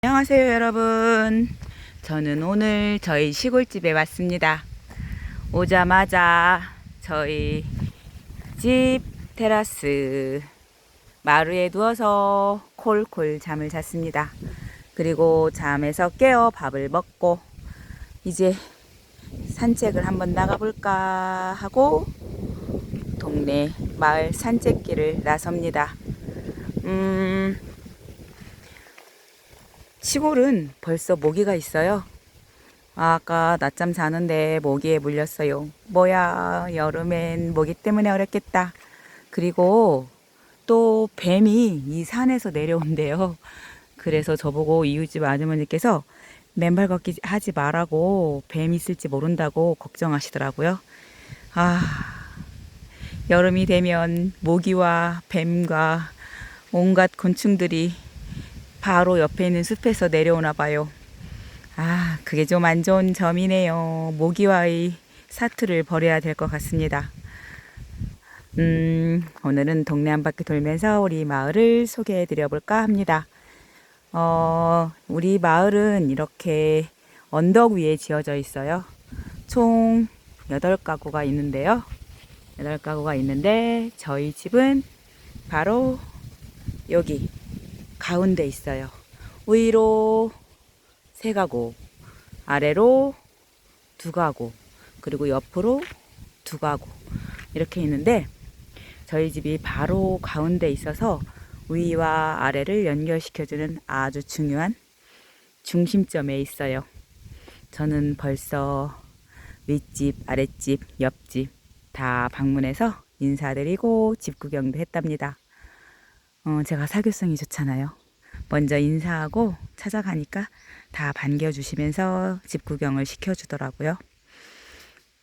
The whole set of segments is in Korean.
안녕하세요 여러분. 저는 오늘 저희 시골집에 왔습니다. 오자마자 저희 집 테라스 마루에 누워서 콜콜 잠을 잤습니다. 그리고 잠에서 깨어 밥을 먹고 이제 산책을 한번 나가볼까 하고 동네 마을 산책길을 나섭니다. 음 시골은 벌써 모기가 있어요. 아까 낮잠 자는데 모기에 물렸어요. 뭐야, 여름엔 모기 때문에 어렵겠다. 그리고 또 뱀이 이 산에서 내려온대요. 그래서 저보고 이웃집 아주머니께서 맨발 걷기 하지 말라고 뱀 있을지 모른다고 걱정하시더라고요. 아, 여름이 되면 모기와 뱀과 온갖 곤충들이 바로 옆에 있는 숲에서 내려오나 봐요. 아, 그게 좀 안 좋은 점이네요. 모기와의 사투를 벌여야 될 것 같습니다. 음, 오늘은 동네 한 바퀴 돌면서 우리 마을을 소개해 드려 볼까 합니다. 어, 우리 마을은 이렇게 언덕 위에 지어져 있어요. 총 8가구가 있는데요. 8가구가 있는데 저희 집은 바로 여기 가운데 있어요. 위로 세 가구, 아래로 두 가구, 그리고 옆으로 두 가구. 이렇게 있는데 저희 집이 바로 가운데 있어서 위와 아래를 연결시켜주는 아주 중요한 중심점에 있어요. 저는 벌써 윗집, 아랫집, 옆집 다 방문해서 인사드리고 집 구경도 했답니다. 어, 제가 사교성이 좋잖아요. 먼저 인사하고 찾아가니까 다 반겨주시면서 집 구경을 시켜주더라고요.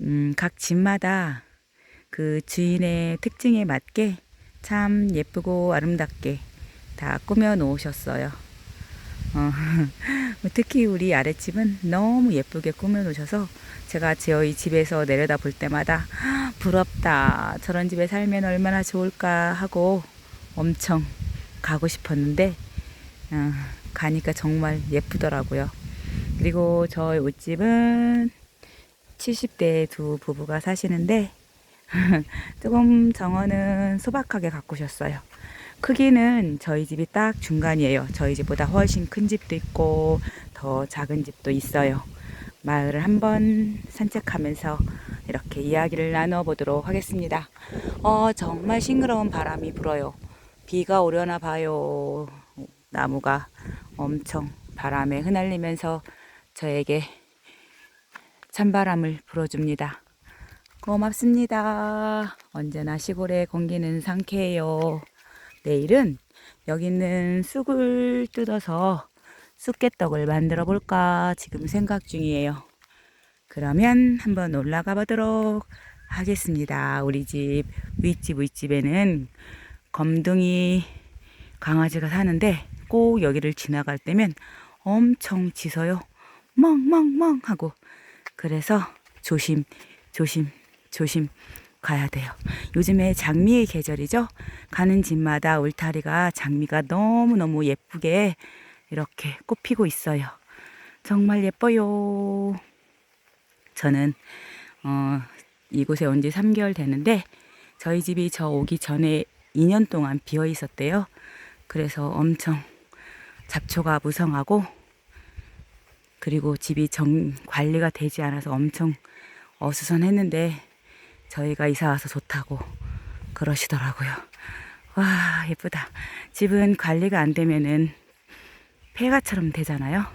음, 각 집마다 그 주인의 특징에 맞게 참 예쁘고 아름답게 다 꾸며 놓으셨어요. 어, 특히 우리 아랫집은 너무 예쁘게 꾸며 놓으셔서 제가 저희 집에서 내려다 볼 때마다 부럽다. 저런 집에 살면 얼마나 좋을까 하고 엄청 가고 싶었는데 어, 가니까 정말 예쁘더라고요. 그리고 저희 옷집은 70대 두 부부가 사시는데 조금 정원은 소박하게 가꾸셨어요. 크기는 저희 집이 딱 중간이에요. 저희 집보다 훨씬 큰 집도 있고 더 작은 집도 있어요. 마을을 한번 산책하면서 이렇게 이야기를 나눠보도록 하겠습니다. 어, 정말 싱그러운 바람이 불어요. 비가 오려나 봐요. 나무가 엄청 바람에 흩날리면서 저에게 찬바람을 불어줍니다. 고맙습니다. 언제나 시골의 공기는 상쾌해요. 내일은 여기 있는 쑥을 뜯어서 쑥개떡을 만들어 볼까 지금 생각 중이에요. 그러면 한번 올라가 보도록 하겠습니다. 우리 집 윗집 윗집에는 검둥이 강아지가 사는데 꼭 여기를 지나갈 때면 엄청 짖어요. 멍멍멍 하고 그래서 조심 조심 조심 가야 돼요. 요즘에 장미의 계절이죠. 가는 집마다 울타리가 장미가 너무너무 예쁘게 이렇게 꽃피고 있어요. 정말 예뻐요. 저는 어, 이곳에 온 지 3개월 되는데 저희 집이 저 오기 전에 2년 동안 비어 있었대요. 그래서 엄청 잡초가 무성하고 그리고 집이 정 관리가 되지 않아서 엄청 어수선했는데 저희가 이사 와서 좋다고 그러시더라고요. 와 예쁘다. 집은 관리가 안 되면은 폐가처럼 되잖아요.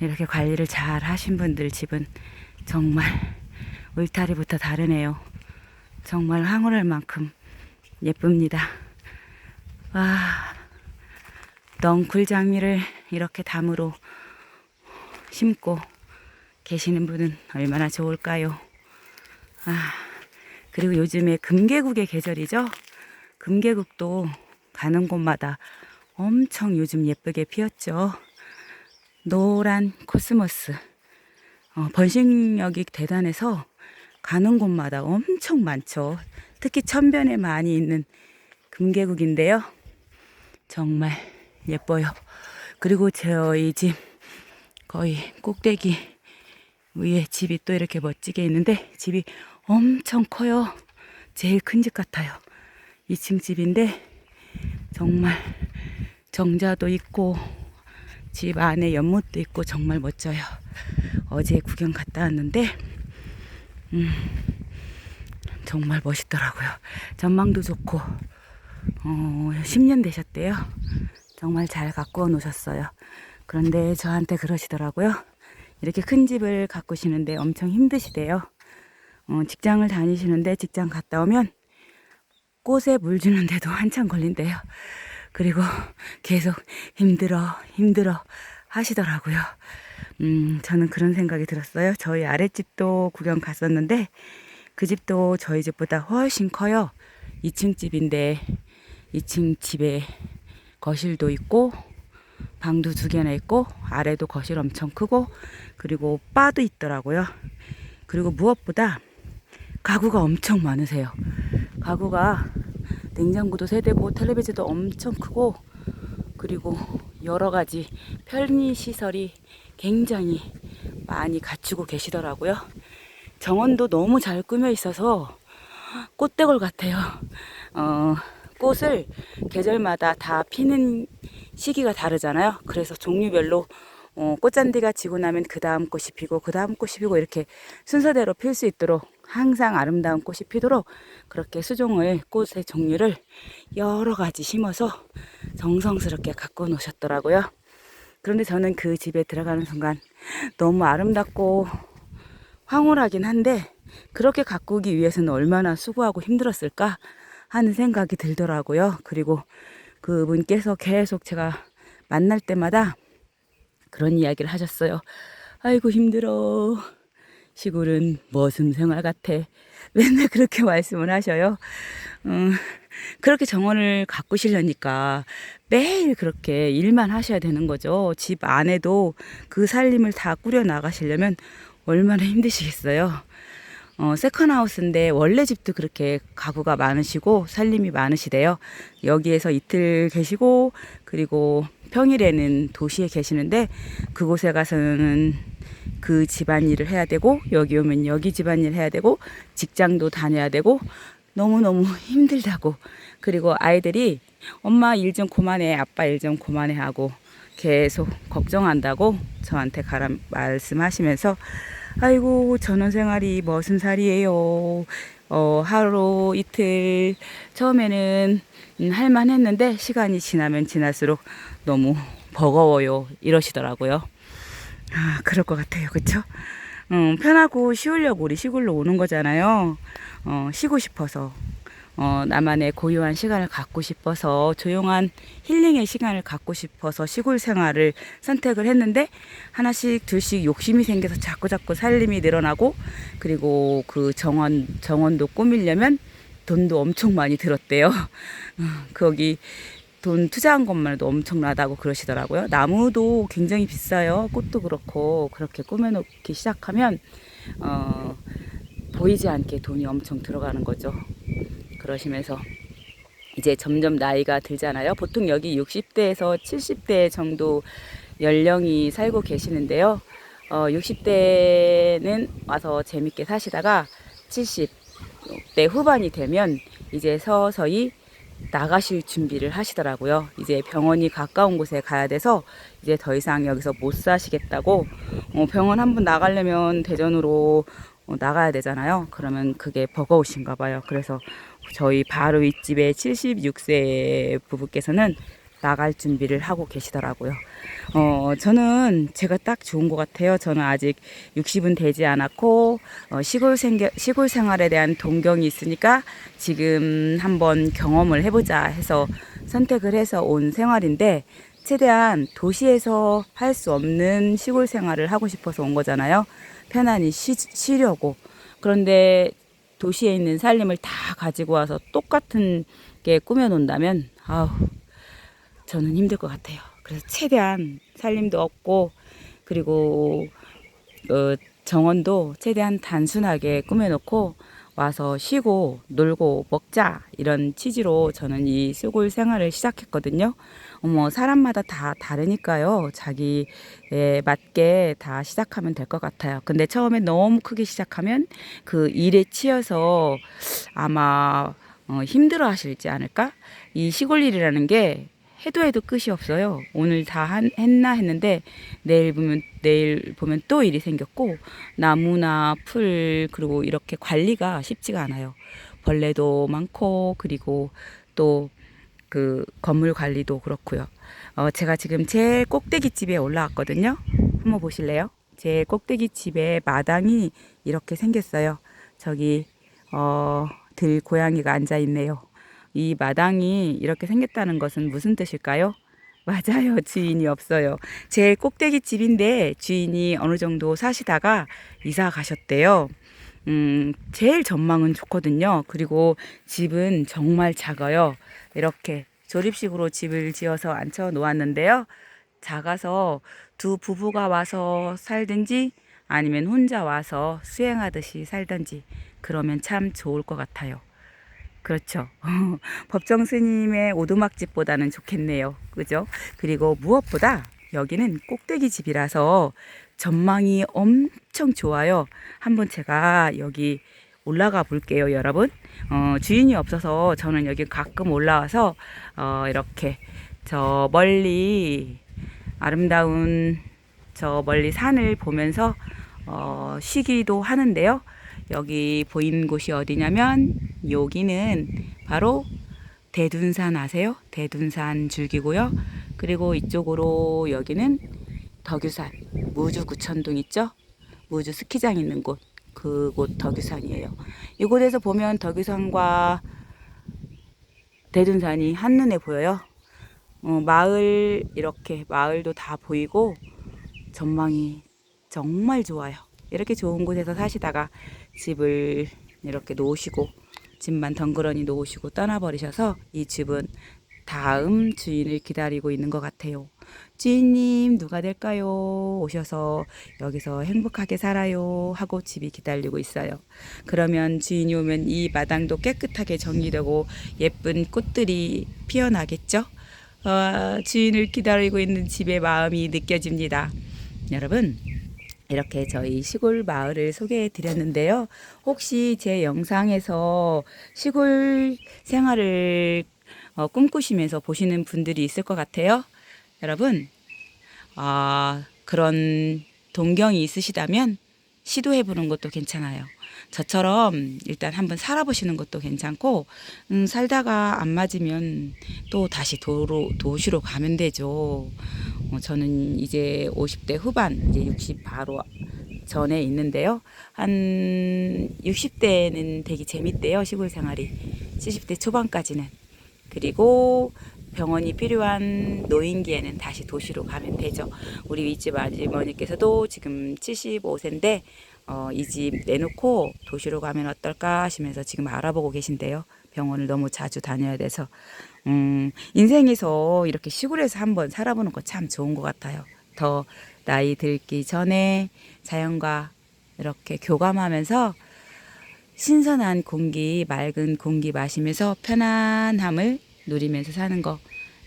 이렇게 관리를 잘 하신 분들 집은 정말 울타리부터 다르네요. 정말 황홀할 만큼 예쁩니다. 와, 넝쿨 장미를 이렇게 담으로 심고 계시는 분은 얼마나 좋을까요? 아, 그리고 요즘에 금계국의 계절이죠? 금계국도 가는 곳마다 엄청 요즘 예쁘게 피었죠. 노란 코스모스. 어, 번식력이 대단해서 가는 곳마다 엄청 많죠. 특히 천변에 많이 있는 금계국인데요. 정말 예뻐요. 그리고 저희 집 거의 꼭대기 위에 집이 또 이렇게 멋지게 있는데 집이 엄청 커요. 제일 큰 집 같아요. 2층 집인데 정말 정자도 있고 집 안에 연못도 있고 정말 멋져요. 어제 구경 갔다 왔는데 음, 정말 멋있더라고요. 전망도 좋고 어, 10년 되셨대요. 정말 잘 가꾸어 놓으셨어요. 그런데 저한테 그러시더라고요. 이렇게 큰 집을 가꾸시는데 엄청 힘드시대요. 어, 직장을 다니시는데 직장 갔다 오면 꽃에 물 주는데도 한참 걸린대요. 그리고 계속 힘들어, 힘들어 하시더라고요. 음, 저는 그런 생각이 들었어요. 저희 아랫집도 구경 갔었는데 그 집도 저희 집보다 훨씬 커요. 2층 집인데 2층 집에 거실도 있고 방도 두 개나 있고 아래도 거실 엄청 크고 그리고 바도 있더라고요. 그리고 무엇보다 가구가 엄청 많으세요. 가구가 냉장고도 세 대고 텔레비전도 엄청 크고 그리고 여러 가지 편의 시설이 굉장히 많이 갖추고 계시더라고요. 정원도 너무 잘 꾸며 있어서 꽃대골 같아요. 어, 꽃을 계절마다 다 피는 시기가 다르잖아요. 그래서 종류별로 어, 꽃잔디가 지고 나면 그 다음 꽃이 피고 그 다음 꽃이 피고 이렇게 순서대로 필 수 있도록 항상 아름다운 꽃이 피도록 그렇게 수종을 꽃의 종류를 여러 가지 심어서 정성스럽게 갖고 놓으셨더라고요. 그런데 저는 그 집에 들어가는 순간 너무 아름답고 황홀하긴 한데 그렇게 가꾸기 위해서는 얼마나 수고하고 힘들었을까 하는 생각이 들더라고요. 그리고 그분께서 계속 제가 만날 때마다 그런 이야기를 하셨어요. 아이고 힘들어. 시골은 머슴 생활 같아. 맨날 그렇게 말씀을 하셔요. 음, 그렇게 정원을 가꾸시려니까 매일 그렇게 일만 하셔야 되는 거죠. 집 안에도 그 살림을 다 꾸려 나가시려면 얼마나 힘드시겠어요. 어, 세컨하우스인데 원래 집도 그렇게 가구가 많으시고 살림이 많으시대요. 여기에서 이틀 계시고 그리고 평일에는 도시에 계시는데 그곳에 가서는 그 집안일을 해야 되고 여기 오면 여기 집안일 해야 되고 직장도 다녀야 되고 너무너무 힘들다고 그리고 아이들이 엄마 일좀 그만해 아빠 일좀 그만해 하고 계속 걱정한다고 저한테 가라 말씀하시면서 아이고 전원 생활이 머슴 살이에요. 어, 하루 이틀 처음에는 음, 할만 했는데 시간이 지나면 지날수록 너무 버거워요 이러시더라고요. 아 그럴 것 같아요, 그렇죠? 음, 편하고 쉬우려고 우리 시골로 오는 거잖아요. 어, 쉬고 싶어서 어, 나만의 고유한 시간을 갖고 싶어서 조용한 힐링의 시간을 갖고 싶어서 시골 생활을 선택을 했는데 하나씩 둘씩 욕심이 생겨서 자꾸 자꾸 살림이 늘어나고 그리고 그 정원 정원도 꾸미려면 돈도 엄청 많이 들었대요. 어, 거기 돈 투자한 것만 해도 엄청나다고 그러시더라고요. 나무도 굉장히 비싸요. 꽃도 그렇고 그렇게 꾸며놓기 시작하면 어, 보이지 않게 돈이 엄청 들어가는 거죠. 그러시면서 이제 점점 나이가 들잖아요. 보통 여기 60대에서 70대 정도 연령이 살고 계시는데요. 어, 60대는 와서 재밌게 사시다가 70대 후반이 되면 이제 서서히 나가실 준비를 하시더라고요. 이제 병원이 가까운 곳에 가야 돼서 이제 더 이상 여기서 못 사시겠다고 어, 병원 한번 나가려면 대전으로 어, 나가야 되잖아요. 그러면 그게 버거우신가 봐요. 그래서 저희 바로 윗집의 76세 부부께서는 나갈 준비를 하고 계시더라고요. 어, 저는 제가 딱 좋은 것 같아요. 저는 아직 60은 되지 않았고, 어, 시골 생겨, 시골 생활에 대한 동경이 있으니까 지금 한번 경험을 해보자 해서 선택을 해서 온 생활인데, 최대한 도시에서 할 수 없는 시골 생활을 하고 싶어서 온 거잖아요. 편안히 쉬, 쉬려고. 그런데 도시에 있는 살림을 다 가지고 와서 똑같은 게 꾸며놓는다면, 아우, 저는 힘들 것 같아요. 그래서 최대한 살림도 없고, 그리고, 어, 정원도 최대한 단순하게 꾸며놓고, 와서 쉬고, 놀고, 먹자, 이런 취지로 저는 이 시골 생활을 시작했거든요. 어머, 사람마다 다 다르니까요. 자기에 맞게 다 시작하면 될 것 같아요. 근데 처음에 너무 크게 시작하면 그 일에 치여서 아마 어, 힘들어 하실지 않을까? 이 시골 일이라는 게 해도 해도 끝이 없어요. 오늘 다 한, 했나 했는데 내일 보면 내일 보면 또 일이 생겼고 나무나 풀 그리고 이렇게 관리가 쉽지가 않아요. 벌레도 많고 그리고 또 그 건물 관리도 그렇고요. 어, 제가 지금 제일 꼭대기 집에 올라왔거든요. 한번 보실래요? 제 꼭대기 집에 마당이 이렇게 생겼어요. 저기 어, 들 고양이가 앉아 있네요. 이 마당이 이렇게 생겼다는 것은 무슨 뜻일까요? 맞아요. 주인이 없어요. 제일 꼭대기 집인데 주인이 어느 정도 사시다가 이사 가셨대요. 음, 제일 전망은 좋거든요. 그리고 집은 정말 작아요. 이렇게 조립식으로 집을 지어서 앉혀 놓았는데요. 작아서 두 부부가 와서 살든지 아니면 혼자 와서 수행하듯이 살든지 그러면 참 좋을 것 같아요. 그렇죠. 법정 스님의 오두막집보다는 좋겠네요. 그죠? 그리고 무엇보다 여기는 꼭대기 집이라서 전망이 엄청 좋아요. 한번 제가 여기 올라가 볼게요, 여러분. 어, 주인이 없어서 저는 여기 가끔 올라와서 어, 이렇게 저 멀리 아름다운 저 멀리 산을 보면서 어, 쉬기도 하는데요. 여기 보이는 곳이 어디냐면 여기는 바로 대둔산 아세요? 대둔산 줄기고요. 그리고 이쪽으로 여기는 덕유산 무주 구천동 있죠? 무주 스키장 있는 곳 그곳 덕유산이에요. 이곳에서 보면 덕유산과 대둔산이 한눈에 보여요. 어, 마을 이렇게 마을도 다 보이고 전망이 정말 좋아요. 이렇게 좋은 곳에서 사시다가 집을 이렇게 놓으시고 집만 덩그러니 놓으시고 떠나버리셔서 이 집은 다음 주인을 기다리고 있는 것 같아요. 주인님 누가 될까요? 오셔서 여기서 행복하게 살아요 하고 집이 기다리고 있어요. 그러면 주인이 오면 이 마당도 깨끗하게 정리되고 예쁜 꽃들이 피어나겠죠? 어, 주인을 기다리고 있는 집의 마음이 느껴집니다. 여러분 이렇게 저희 시골 마을을 소개해 드렸는데요. 혹시 제 영상에서 시골 생활을 어, 꿈꾸시면서 보시는 분들이 있을 것 같아요. 여러분, 아, 그런 동경이 있으시다면 시도해 보는 것도 괜찮아요. 저처럼 일단 한번 살아보시는 것도 괜찮고, 음, 살다가 안 맞으면 또 다시 도로, 도시로 가면 되죠. 어, 저는 이제 50대 후반, 이제 60 바로 전에 있는데요. 한 60대는 되게 재밌대요, 시골 생활이. 70대 초반까지는. 그리고 병원이 필요한 노인기에는 다시 도시로 가면 되죠. 우리 윗집 아주머니께서도 지금 75세인데 어, 이 집 내놓고 도시로 가면 어떨까 하시면서 지금 알아보고 계신데요. 병원을 너무 자주 다녀야 돼서 음, 인생에서 이렇게 시골에서 한번 살아보는 거 참 좋은 것 같아요. 더 나이 들기 전에 자연과 이렇게 교감하면서 신선한 공기, 맑은 공기 마시면서 편안함을 누리면서 사는 거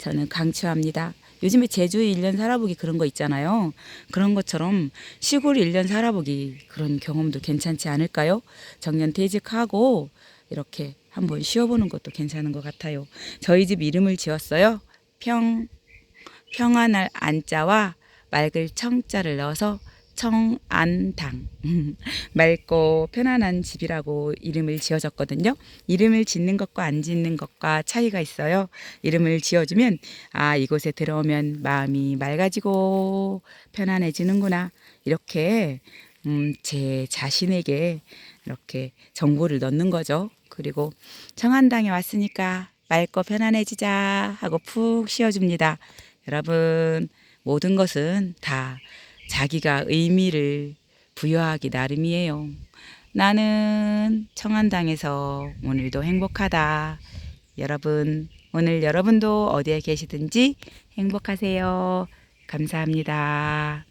저는 강추합니다. 요즘에 제주 1년 살아보기 그런 거 있잖아요. 그런 것처럼 시골 1년 살아보기 그런 경험도 괜찮지 않을까요? 정년 퇴직하고 이렇게 한번 쉬어보는 것도 괜찮은 것 같아요. 저희 집 이름을 지었어요. 평, 평안할 안자와 맑을 청자를 넣어서 청안당 맑고 편안한 집이라고 이름을 지어졌거든요. 이름을 짓는 것과 안 짓는 것과 차이가 있어요. 이름을 지어주면 아 이곳에 들어오면 마음이 맑아지고 편안해지는구나 이렇게 음, 제 자신에게 이렇게 정보를 넣는 거죠. 그리고 청안당에 왔으니까 맑고 편안해지자 하고 푹 쉬어줍니다. 여러분 모든 것은 다 자기가 의미를 부여하기 나름이에요. 나는 청안당에서 오늘도 행복하다. 여러분, 오늘 여러분도 어디에 계시든지 행복하세요. 감사합니다.